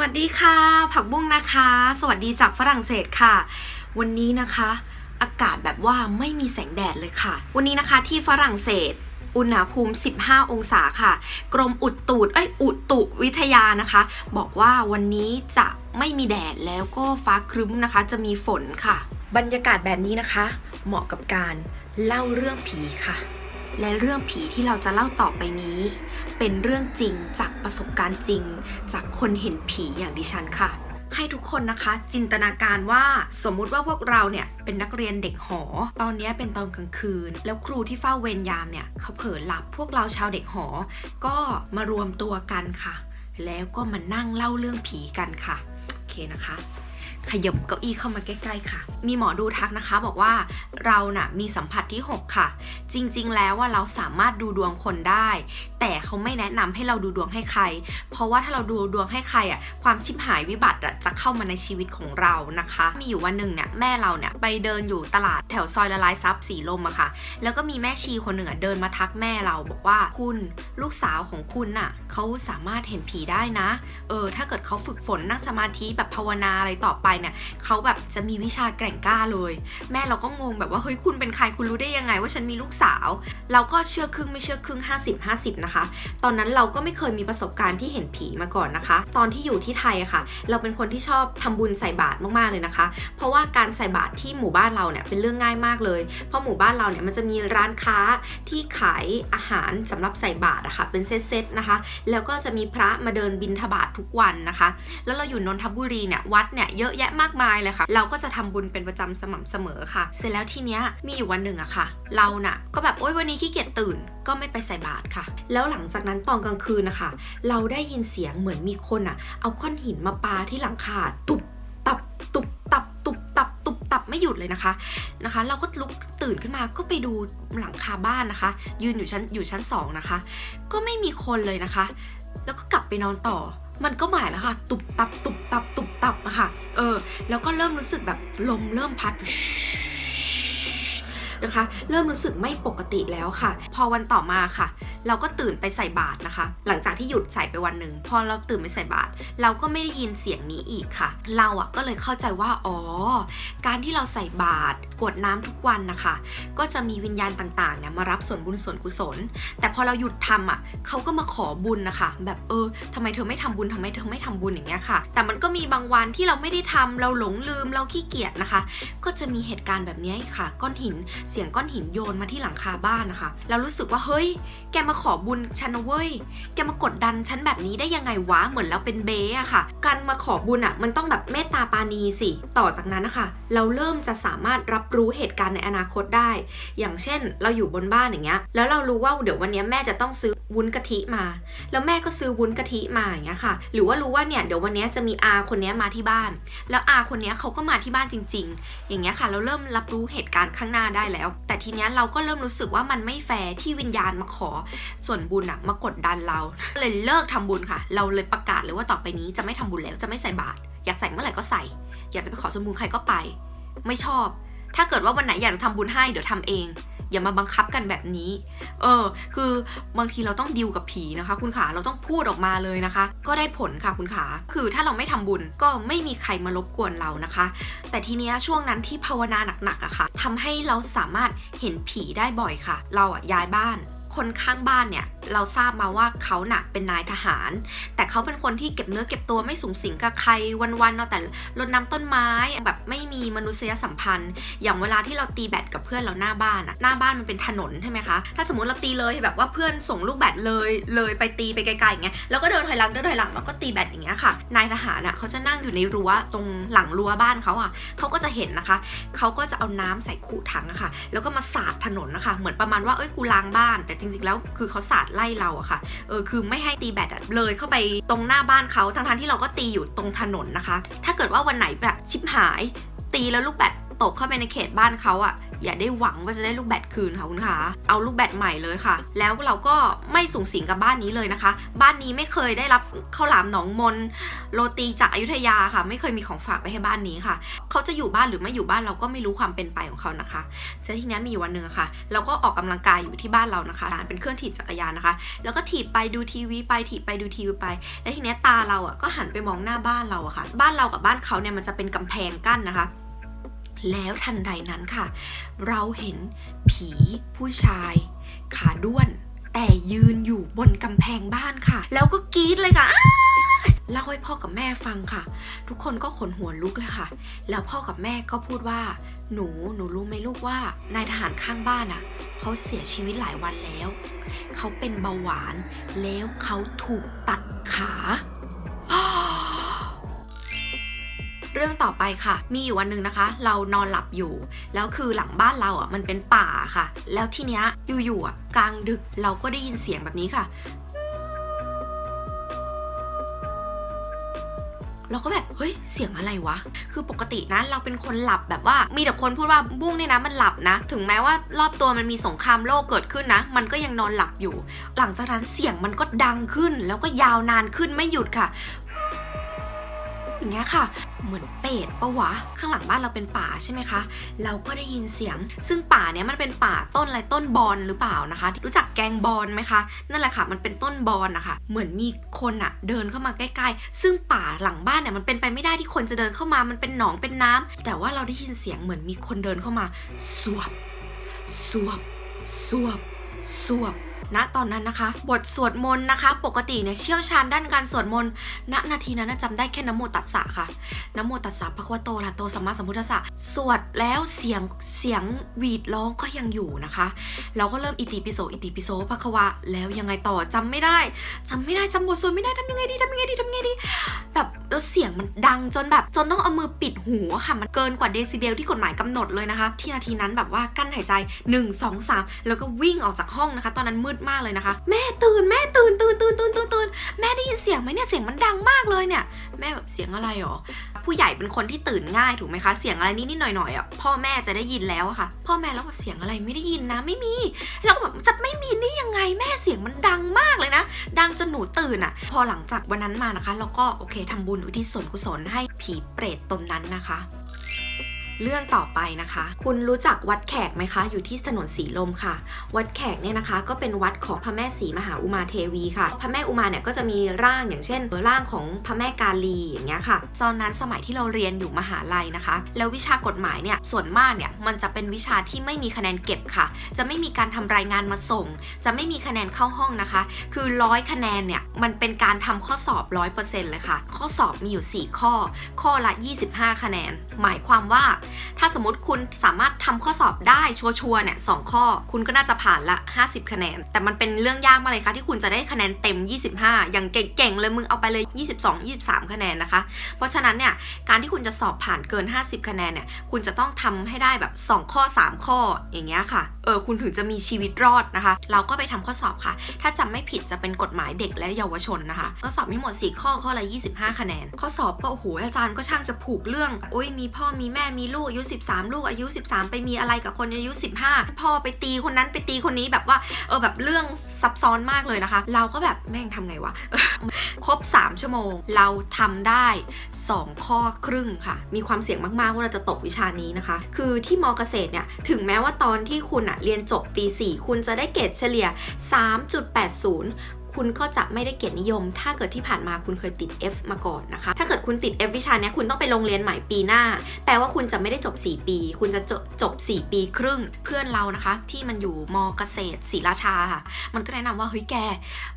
วัสดีค่ะ ผักบุ้งนะคะ สวัสดีจากฝรั่งเศสค่ะ วันนี้นะคะ อากาศแบบว่าไม่มีแสงแดดเลยค่ะ วันนี้นะคะที่ฝรั่งเศสอุณหภูมิ 15 องศาค่ะ กรมอุตุเอ้ย อุตุวิทยานะคะ บอกว่าวันนี้จะไม่มีแดดแล้วก็ฟ้าครึ้มนะคะ จะมีฝนค่ะ บรรยากาศแบบนี้นะคะ เหมาะกับการเล่าเรื่องผีค่ะ และเรื่องผีที่เราจะเล่าต่อไปนี้ เป็นเรื่องจริงจากประสบการณ์จริง จากคนเห็นผีอย่างดิฉันค่ะ ให้ทุกคนนะคะ จินตนาการว่าสมมุติว่าพวกเราเนี่ยเป็นนักเรียนเด็กหอ ตอนนี้เป็นตอนกลางคืน แล้วครูที่เฝ้าเวรยามเนี่ยเขาเผลอหลับพวกเราชาวเด็กหอ ก็มารวมตัวกันค่ะ แล้วก็มานั่งเล่าเรื่องผีกันค่ะ โอเคนะคะ ขยบเก้าอี้เข้ามาใกล้ๆค่ะ มีหมอดูทักนะคะ บอกว่าเราน่ะมีสัมผัสที่ 6 ค่ะ จริงๆ แล้วว่าเราสามารถดูดวงคนได้ แต่เขาไม่แนะนำให้เราดูดวงให้ใคร เพราะว่าถ้าเราดูดวงให้ใครอะความชิบหายวิบัติอะจะเข้ามาในชีวิตของเรานะคะ มีอยู่วันหนึ่งเนี่ยแม่เราเนี่ยไปเดินอยู่ตลาดแถวซอยละลายซับสีลมอะค่ะ แล้วก็มีแม่ชีคนหนึ่งอะเดินมาทักแม่เราบอกว่าคุณลูกสาวของคุณน่ะเขาสามารถเห็นผีได้นะ เออถ้าเกิดเขาฝึกฝนนั่งสมาธิแบบภาวนาอะไรต่อไปเนี่ยเขาแบบจะมีวิชาแกร่งกล้าเลย แม่เราก็งงแบบว่าเฮ้ยคุณเป็นใครคุณรู้ได้ยังไง ว่าฉันมีลูกสาว เราก็เชื่อครึ่งไม่เชื่อครึ่ง 50 50 นะคะ ตอนนั้นเราก็ไม่เคยมีประสบการณ์ที่เห็นผีมาก่อนนะคะ ตอนที่อยู่ที่ไทยอะค่ะ เราเป็นคนที่ชอบทำบุญใส่บาตรมากๆเลยนะคะ เพราะว่าการใส่บาตรที่หมู่บ้านเราเนี่ยเป็นเรื่องง่ายมากเลย เพราะหมู่บ้านเราเนี่ยมันจะมีร้านค้าที่ขายอาหารสำหรับใส่บาตรอะค่ะเป็นเซตๆนะคะ แล้วก็จะมีพระมาเดินบิณฑบาตทุกวันนะคะ แล้วเราอยู่นนทบุรีเนี่ยวัดเนี่ยเยอะอะแยะมากมายเลยค่ะ เราก็จะทำบุญเป็นประจำสม่ำเสมอค่ะ เสร็จแล้วทีเนี้ยมีอยู่วันหนึ่งอะค่ะ เราน่ะก็แบบโอ๊ยวันนี้ขี้เกียจตื่นก็ไม่ไปใส่บาตรค่ะ แล้วหลังจากนั้นตอนกลางคืนนะคะ เราได้ยินเสียงเหมือนมีคนอะเอาก้อนหินมาปาที่หลังคาตุบตับตุบตับตุบตับตุบตับไม่หยุดเลยนะคะนะคะ เราก็ลุกตื่นขึ้นมาก็ไปดูหลังคาบ้านนะคะ ยืนอยู่ชั้นอยู่ชั้นสองนะคะ ก็ไม่มีคนเลยนะคะ แล้วก็กลับไปนอนต่อ มันก็หมายแล้วค่ะ ตุบตับตุบตับตุบตับอะค่ะ เออ แล้วก็เริ่มรู้สึกแบบลมเริ่มพัดนะคะ เริ่มรู้สึกไม่ปกติแล้วค่ะ พอวันต่อมาค่ะ เราก็ตื่นไปใส่บาตรนะคะ หลังจากที่หยุดใส่ไปวันหนึ่งพอเราตื่นไปใส่บาตรเราก็ไม่ได้ยินเสียงนี้อีกค่ะ เราอะก็เลยเข้าใจว่าอ๋อการที่เราใส่บาตรกวดน้ำทุกวันนะคะ ก็จะมีวิญญาณต่างๆเนี่ยมารับส่วนบุญส่วนกุศล แต่พอเราหยุดทำอะเขาก็มาขอบุญนะคะ แบบเออทำไมเธอไม่ทำบุญทำไมเธอไม่ทำบุญอย่างเงี้ยค่ะ แต่มันก็มีบางวันที่เราไม่ได้ทำเราหลงลืมเราขี้เกียจนะคะ ก็จะมีเหตุการณ์แบบนี้ค่ะ ก้อนหินเสียงก้อนหินโยนมาที่หลังคาบ้านนะคะ เรารู้สึกว่าเฮ้ยแกมาขอบุญฉันนะเว้ย แกมากดดันฉันแบบนี้ได้ยังไงวะ เหมือนเราเป็นเบ้อะค่ะ การมาขอบุญอะมันต้องแบบเมตตาปาณีสิ ต่อจากนั้นนะคะ เราเริ่มจะสามารถรับรู้เหตุการณ์ในอนาคตได้ อย่างเช่น เราอยู่บนบ้านอย่างเงี้ย แล้วเรารู้ว่าเดี๋ยววันนี้แม่จะต้องซื้อ วุ้นกะทิมา แล้วแม่ก็ซื้อวุ้นกะทิมาอย่างเงี้ยค่ะ หรือว่ารู้ว่าเนี่ยเดี๋ยววันนี้จะมีอาคนเนี้ยมาที่บ้าน แล้วอาคนเนี้ยเขาก็มาที่บ้านจริง ๆ อย่างเงี้ยค่ะ เราเริ่มรับรู้เหตุการณ์ข้างหน้าได้แล้ว แต่ทีเนี้ยเราก็เริ่มรู้สึกว่ามันไม่แฟร์ที่วิญญาณมาขอ ส่วนบุญอะมากดดันเรา เลยเลิกทำบุญค่ะ เราเลยประกาศเลยว่าต่อไปนี้จะไม่ทำบุญแล้วจะไม่ใส่บาตรอยากใส่เมื่อไหร่ก็ใส่ อยากจะไปขอส่วนใครก็ไป ไม่ชอบ ถ้าเกิดว่าวันไหนอยากจะทำบุญให้เดี๋ยวทำเอง อย่ามาบังคับกันแบบนี้ เออ คือบางทีเราต้องดิวกับผีนะคะ คุณขา เราต้องพูดออกมาเลยนะคะ ก็ได้ผลค่ะคุณขา คือถ้าเราไม่ทำบุญก็ไม่มีใครมารบกวนเรานะคะ แต่ทีเนี้ยช่วงนั้นที่ภาวนาหนักๆอะค่ะทำให้เราสามารถเห็นผีได้บ่อยค่ะ เราอะย้ายบ้าน คนข้างบ้านเนี่ยเราทราบมาว่าเขาหน่ะเป็นนายทหาร แต่เขาเป็นคนที่เก็บเนื้อเก็บตัวไม่สูงสิงกับใครวันๆเอาแต่รดน้ำต้นไม้แบบไม่มีมนุษยสัมพันธ์ อย่างเวลาที่เราตีแบดกับเพื่อนเราหน้าบ้านอะหน้าบ้านมันเป็นถนนใช่ไหมคะถ้าสมมติเราตีเลยแบบว่าเพื่อนส่งลูกแบดเลยเลยไปตีไปไกลๆอย่างเงี้ยแล้วก็เดินถอยหลังเดินถอยหลังแล้วก็ตีแบดอย่างเงี้ยค่ะ นายทหารอะเขาจะนั่งอยู่ในรั้วตรงหลังรั้วบ้านเขาอะเขาก็จะเห็นนะคะเขาก็จะเอาน้ำใส่ขู่ถังอะค่ะ แล้วก็มาสาดถนนนะคะเหมือนประมาณว่าเอ้ยกูล้างบ้านแต่จจริงๆแล้วคือเขาสาดไล่เราอะค่ะเออคือไม่ให้ตีแบตเลยเข้าไปตรงหน้าบ้านเขาทั้งๆที่เราก็ตีอยู่ตรงถนนนะคะ ถ้าเกิดว่าวันไหนแบบชิบหาย ตีแล้วลูกแบตตกเข้าไปในเขตบ้านเขาอะ อย่าได้หวังว่าจะได้ลูกแบตคืนค่ะคุณคะเอาลูกแบตใหม่เลยค่ะ แล้วเราก็ไม่สูงสิงกับบ้านนี้เลยนะคะ บ้านนี้ไม่เคยได้รับข้าวหลามหนองมนโรตีจากอยุธยาค่ะ ไม่เคยมีของฝากไปให้บ้านนี้ค่ะ เขาจะอยู่บ้านหรือไม่อยู่บ้านเราก็ไม่รู้ความเป็นไปของเขานะคะเสร็จทีนี้มีวันหนึ่งอะค่ะ เราก็ออกกำลังกายอยู่ที่บ้านเรานะคะเป็นเครื่องถีบจักรยานนะคะ แล้วก็ถีบไปดูทีวีไปถีบไปดูทีวีไป แล้วทีนี้ตาเราอะก็หันไปมองหน้าบ้านเราอะค่ะ บ้านเรากับบ้านเขาเนี่ยมันจะเป็นกำแพงกั้นนะคะ แล้วทันใดนั้นค่ะ เราเห็นผีผู้ชาย ขาด้วน แต่ยืนอยู่บนกำแพงบ้านค่ะ แล้วก็กรี๊ดเลยค่ะเล่าให้พ่อกับแม่ฟังค่ะ ทุกคนก็ขนหัวลุกเลยค่ะ แล้วพ่อกับแม่ก็พูดว่า หนูหนูรู้ไหมลูกว่านายทหารข้างบ้านอะเขาเสียชีวิตหลายวันแล้ว เขาเป็นเบาหวาน แล้วเขาถูกตัดขา เรื่องต่อไปค่ะ มีอยู่วันหนึ่งนะคะ เรานอนหลับอยู่ แล้วคือหลังบ้านเราอะมันเป็นป่าค่ะ แล้วทีเนี้ยอยู่ๆอะกลางดึกเราก็ได้ยินเสียงแบบนี้ค่ะเราก็แบบเฮ้ยเสียงอะไรวะ คือปกตินะเราเป็นคนหลับแบบว่ามีแต่คนพูดว่าบุ้งเนี่ยนะมันหลับนะ ถึงแม้ว่ารอบตัวมันมีสงครามโลกเกิดขึ้นนะ มันก็ยังนอนหลับอยู่ หลังจากนั้นเสียงมันก็ดังขึ้น แล้วก็ยาวนานขึ้นไม่หยุดค่ะ อย่างเงี้ยค่ะ เหมือนเป็ดปะวะ ข้างหลังบ้านเราเป็นป่าใช่ไหมคะ เราก็ได้ยินเสียง ซึ่งป่าเนี้ยมันเป็นป่าต้นอะไรต้นบอนหรือเปล่านะคะ รู้จักแกงบอนไหมคะ นั่นแหละค่ะ มันเป็นต้นบอนนะคะ เหมือนมีคนอะเดินเข้ามาใกล้ๆ ซึ่งป่าหลังบ้านเนี่ยมันเป็นไปไม่ได้ที่คนจะเดินเข้ามา มันเป็นหนองเป็นน้ำแต่ว่าเราได้ยินเสียงเหมือนมีคนเดินเข้ามา สวบ สวบ สวบ สวบณตอนนั้นนะคะ บทสวดมนต์นะคะ ปกติเนี่ยเชี่ยวชาญด้านการสวดมนต์ณนาทีนั้นนะจำได้แค่นะโมตัสสะค่ะนะโมตัสสะพระควโตอะระโตสัมมาสัมพุทธัสสะสวดแล้วเสียงเสียงหวีดร้องก็ยังอยู่นะคะ เราก็เริ่มอิติปิโสอิติปิโสพระควะแล้วยังไงต่อจำไม่ได้จำไม่ได้จำบทสวดไม่ได้ทำยังไงดีทำยังไงดีทำยังไงดีแบบแล้วเสียงมันดังจนแบบจนต้องเอามือปิดหูค่ะ มันเกินกว่าเดซิเบลที่กฎหมายกำหนดเลยนะคะ ที่นาทีนั้นแบบว่ากั้นหายใจ 1 2 3 แล้วก็วิ่งออกจากห้องนะคะ ตอนนั้นมืดมากเลยนะคะ แม่ตื่นแม่ตื่นตื่นตื่นตื่นตื่นตื่นแม่ได้ยินเสียงไหมเนี่ยเสียงมันดังมากเลยเนี่ย แม่แบบเสียงอะไรหรอผู้ใหญ่เป็นคนที่ตื่นง่ายถูกไหมคะเสียงอะไรนิดๆหน่อยๆอะพ่อแม่จะได้ยินแล้วอะค่ะ พ่อแม่แล้วแบบเสียงอะไรไม่ได้ยินนะไม่มีเราก็แบบจะไม่มีได้ยังไงแม่เสียงมันดังมากเลยนะ ดังจนหนูตื่นอะ่ะ พอหลังจากวันนั้นมานะคะ เราก็โอเคทำบุญอุทิศส่วนกุศลให้ผีเปรตตนนั้นนะคะ เรื่องต่อไปนะคะ คุณรู้จักวัดแขกไหมคะ อยู่ที่ถนนสีลมค่ะ วัดแขกเนี่ยนะคะ ก็เป็นวัดของพระแม่ศรีมหาอุมาเทวีค่ะ พระแม่อุมาเนี่ยก็จะมีร่างอย่างเช่นร่างของพระแม่กาลีอย่างเงี้ยค่ะ ตอนนั้นสมัยที่เราเรียนอยู่มหาลัยนะคะ แล้ววิชากฎหมายเนี่ยส่วนมากเนี่ยมันจะเป็นวิชาที่ไม่มีคะแนนเก็บค่ะ จะไม่มีการทำรายงานมาส่ง จะไม่มีคะแนนเข้าห้องนะคะ คือร้อยคะแนนเนี่ยมันเป็นการทำข้อสอบร้อยเปอร์เซ็นต์เลยค่ะ ข้อสอบมีอยู่ 4 ข้อ ข้อละ 25 คะแนน หมายความว่าถ้าสมมติคุณสามารถทำข้อสอบได้ชัวร์ๆเนี่ยสองข้อ คุณก็น่าจะผ่านละ 50 คะแนน แต่มันเป็นเรื่องยากมากเลยค่ะที่คุณจะได้คะแนนเต็ม 25 อย่างเก่งๆเลยมึงเอาไปเลย 22 23 คะแนนนะคะ เพราะฉะนั้นเนี่ยการที่คุณจะสอบผ่านเกิน 50 คะแนนเนี่ยคุณจะต้องทำให้ได้แบบ 2 ข้อ 3 ข้ออย่างเงี้ยค่ะเออคุณถึงจะมีชีวิตรอดนะคะ เราก็ไปทำข้อสอบค่ะ ถ้าจำไม่ผิดจะเป็นกฎหมายเด็กและเยาวชนนะคะข้อสอบมีหมด 4 ข้อข้อละ25 คะแนน ข้อสอบก็โอ้โหอาจารย์ก็ช่างจะผูกเรื่องโอ้ยมีพ่อมีแม่มีลูกอายุ 13 ลูกอายุ 13 ไปมีอะไรกับคนอายุ 15 พ่อไปตีคนนั้นไปตีคนนี้แบบว่าเออแบบเรื่องซับซ้อนมากเลยนะคะ เราก็แบบแม่งทำไงวะครบ 3 ชั่วโมง เราทำได้ 2 ข้อครึ่งค่ะ มีความเสี่ยงมาก ๆ ว่าเราจะตกวิชานี้นะคะ คือที่มอเกษตรเนี่ยถึงแม้ว่าตอนที่คุณอะเรียนจบปี 4 คุณจะได้เกรดเฉลี่ย 3.80 คุณก็จะไม่ได้เกียรตินิยม ถ้าเกิดที่ผ่านมาคุณเคยติด F มาก่อนนะคะ ถ้าเกิดคุณติด F วิชาเนี้ยคุณต้องไปโรงเรียนใหม่ปีหน้า แปลว่าคุณจะไม่ได้จบ 4 ปี คุณจะจบจบ 4 ปีครึ่งเพื่อนเรานะคะ ที่มันอยู่มเกษตรศรีราชาค่ะ มันก็แนะนำว่าเฮ้ยแก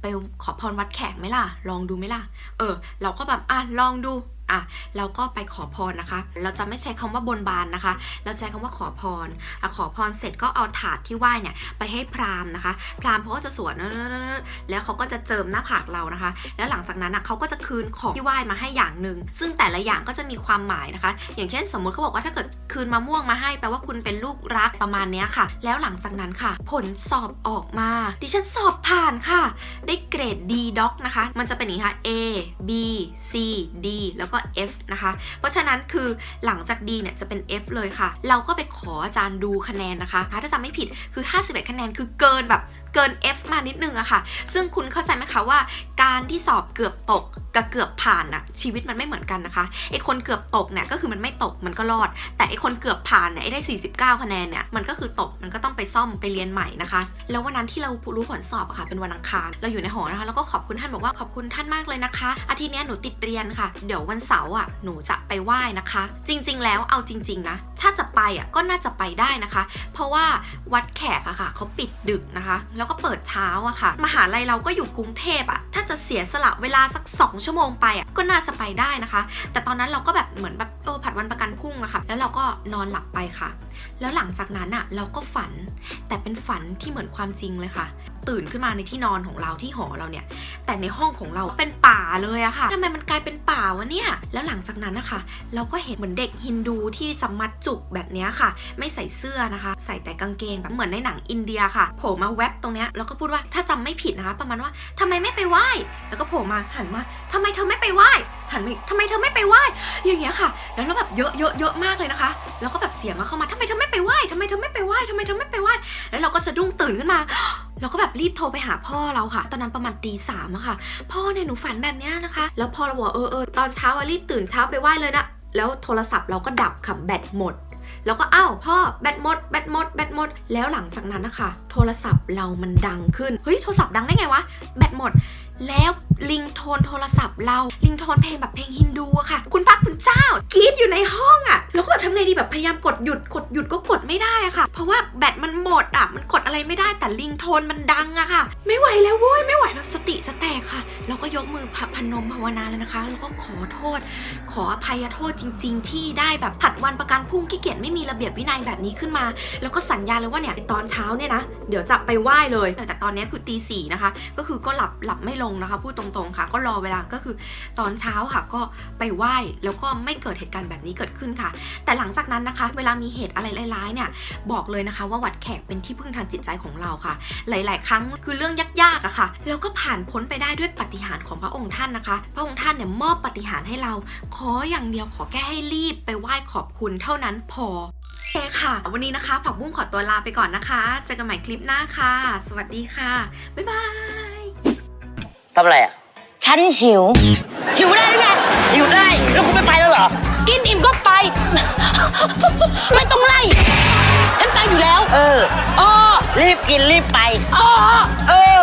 ไปขอพรวัดแขกไหมล่ะ ลองดูไหมล่ะ เออ เราก็แบบอะลองดูอะเราก็ไปขอพรนะคะ เราจะไม่ใช้คำว่าบนบานนะคะ เราใช้คำว่าขอพรอะขอพรเสร็จก็เอาถาดที่ไหว้เนี่ยไปให้พราหมณ์นะคะ พราหมณ์เขาก็จะสวดแล้วเขาก็จะเจิมหน้าผากเรานะคะ แล้วหลังจากนั้นอะเขาก็จะคืนของที่ไหว้มาให้อย่างหนึ่งซึ่งแต่ละอย่างก็จะมีความหมายนะคะ อย่างเช่น สมมุติเขาบอกว่าถ้าเกิดคืนมะม่วงมาให้แปลว่าคุณเป็นลูกรักประมาณเนี้ยค่ะ แล้วหลังจากนั้นค่ะ ผลสอบออกมา ดิฉันสอบผ่านค่ะ ได้เกรด D doc นะคะ มันจะเป็นอย่างนี้ค่ะ A B C D แล้วก็ก็ F นะคะ เพราะฉะนั้นคือหลังจาก D เนี่ยจะเป็น F เลยค่ะ เราก็ไปขออาจารย์ดูคะแนนนะคะ ถ้าจำไม่ผิดคือ 51 คะแนนคือเกินแบบ เกิน F มานิดนึงอะค่ะ ซึ่งคุณเข้าใจไหมคะว่า การที่สอบเกือบตกกับเกือบผ่านอะชีวิตมันไม่เหมือนกันนะคะไอคนเกือบตกเนี่ยก็คือมันไม่ตกมันก็รอด แต่ไอคนเกือบผ่านเนี่ยไอได้ 49 คะแนนเนี่ยมันก็คือตกมันก็ต้องไปซ่อมไปเรียนใหม่นะคะ แล้ววันนั้นที่เรารู้ผลสอบอะค่ะ เป็นวันอังคารเราอยู่ในหอนะคะแล้วก็ขอบคุณท่านบอกว่าขอบคุณท่านมากเลยนะคะ อาทิตย์เนี้ยหนูติดเรียนค่ะ เดี๋ยววันเสาร์อะหนูจะไปไหว้นะคะ จริง ๆ แล้วเอาจริง ๆ นะ ถ้าจะไปอะก็น่าจะไปได้นะคะ เพราะว่าวัดแขกอะค่ะเขาปิดดึกนะคะแล้วก็เปิดเช้าอะค่ะ มหาลัยเราก็อยู่กรุงเทพอะถ้าจะเสียสละเวลาสัก 2 ชั่วโมงไปอะก็น่าจะไปได้นะคะ แต่ตอนนั้นเราก็แบบเหมือนแบบเออผัดวันประกันพรุ่งอะค่ะ แล้วเราก็นอนหลับไปค่ะ แล้วหลังจากนั้นอะเราก็ฝัน แต่เป็นฝันที่เหมือนความจริงเลยค่ะ ตื่นขึ้นมาในที่นอนของเราที่หอเราเนี่ย แต่ในห้องของเราเป็นป่าเลยอะค่ะทำไมมันกลายเป็นป่าวะเนี่ย แล้วหลังจากนั้นนะคะเราก็เห็นเหมือนเด็กฮินดูที่จะมัดจุกแบบนี้ค่ะ ไม่ใส่เสื้อนะคะ ใส่แต่กางเกงแบบเหมือนในหนังอินเดียค่ะโผล่มาแวบตรงเนี้ยแล้วก็พูดว่าถ้าจำไม่ผิดนะคะ ประมาณว่าทำไมไม่ไปไหว้ แล้วก็โผล่มาหันมาทำไมเธอไม่ไปไหว้หันมาอีกทำไมเธอไม่ไปไหว้อย่างเงี้ยค่ะ แล้วเราแบบเยอะเยอะเยอะมากเลยนะคะ แล้วก็แบบเสียงก็เข้ามาทำไมเธอไม่ไปไหว้ทำไมเธอไม่ไปไหว้ทำไมเธอไม่ไปไหว้ แล้วเราก็สะดุ้งตื่นขึ้นมา เราก็แบบรีบโทรไปหาพ่อเราค่ะ ตอนนั้นประมาณตีสามอะค่ะ พ่อเนี่ยหนูฝันแบบเนี้ยนะคะ แล้วพ่อเราบอกเออเออตอนเช้าอะรีบตื่นเช้าไปไหว้เลยนะแล้วโทรศัพท์เราก็ดับค่ะแบตหมด แล้วก็อ้าวพ่อแบตหมดแบตหมดแบตหมด แล้วหลังจากนั้นนะคะ โทรศัพท์เรามันดังขึ้น เฮ้ยโทรศัพท์ดังได้ไงวะ แบตหมด แล้วลิงโทนโทรศัพท์เรา ลิงโทนเพลงแบบเพลงฮินดูอะค่ะ คุณพระคุณเจ้ากรีดอยู่ในห้องอะแล้วก็แบ ทำไงดีแบบพยายามกดหยุดกดหยุดก็กดไม่ได้อะค่ะ เพราะว่าแบตมันหมดอะมันกดอะไรไม่ได้แต่ลิงโทนมันดังอะค่ะ ไม่ไหวแล้วเว้ยไม่ไหวแบบสติจะแตกค่ะ แล้วก็ยกมือพนมภาวนาเลยนะคะ แล้วก็ขอโทษ ขออภัยโทษจริง ๆ ที่ได้แบบผัดวันประกันพรุ่งขี้เกียจไม่มีระเบียบวินัยแบบนี้ขึ้นมา แล้วก็สัญญาเลยว่าเนี่ยตอนเช้าเนี่ยนะเดี๋ยวจะไปไหว้เลย แต่ตอนนี้คือตีสี่นะคะ ก็คือก็หลับหลับไม่ลงนะคะพูดตรงๆค่ะ ก็รอเวลาก็คือตอนเช้าค่ะก็ไปไหว้แล้วก็ไม่เกิดเหตุการณ์แบบนี้เกิดขึ้นค่ะ แต่หลังจากนั้นนะคะ เวลามีเหตุอะไรร้ายๆเนี่ยบอกเลยนะคะ ว่าวัดแขกเป็นที่พึ่งทางจิตใจของเราค่ะ หลาย ๆ ครั้งคือเรื่องยากๆอะค่ะแล้วก็ผ่านพ้นไปได้ด้วยปาฏิหารย์ของพระองค์ท่านนะคะ พระองค์ท่านเนี่ยมอบปาฏิหารย์ให้เรา ขออย่างเดียวขอแค่ให้รีบไปไหว้ขอบคุณเท่านั้นพอโอเคค่ะ วันนี้นะคะ ผักบุ้งขอตัวลาไปก่อนนะคะ เจอกันใหม่คลิปหน้าค่ะ สวัสดีค่ะ บ๊ายบายทำอะไรอะ ฉันหิว หิวได้หรือไงอยู่ได้ แล้วคุณไม่ไปแล้วเหรอ กินอิ่มก็ไป ไม่ต้องไล่ ฉันไปอยู่แล้ว เอออ๋อรีบกินรีบไปอ๋อเออ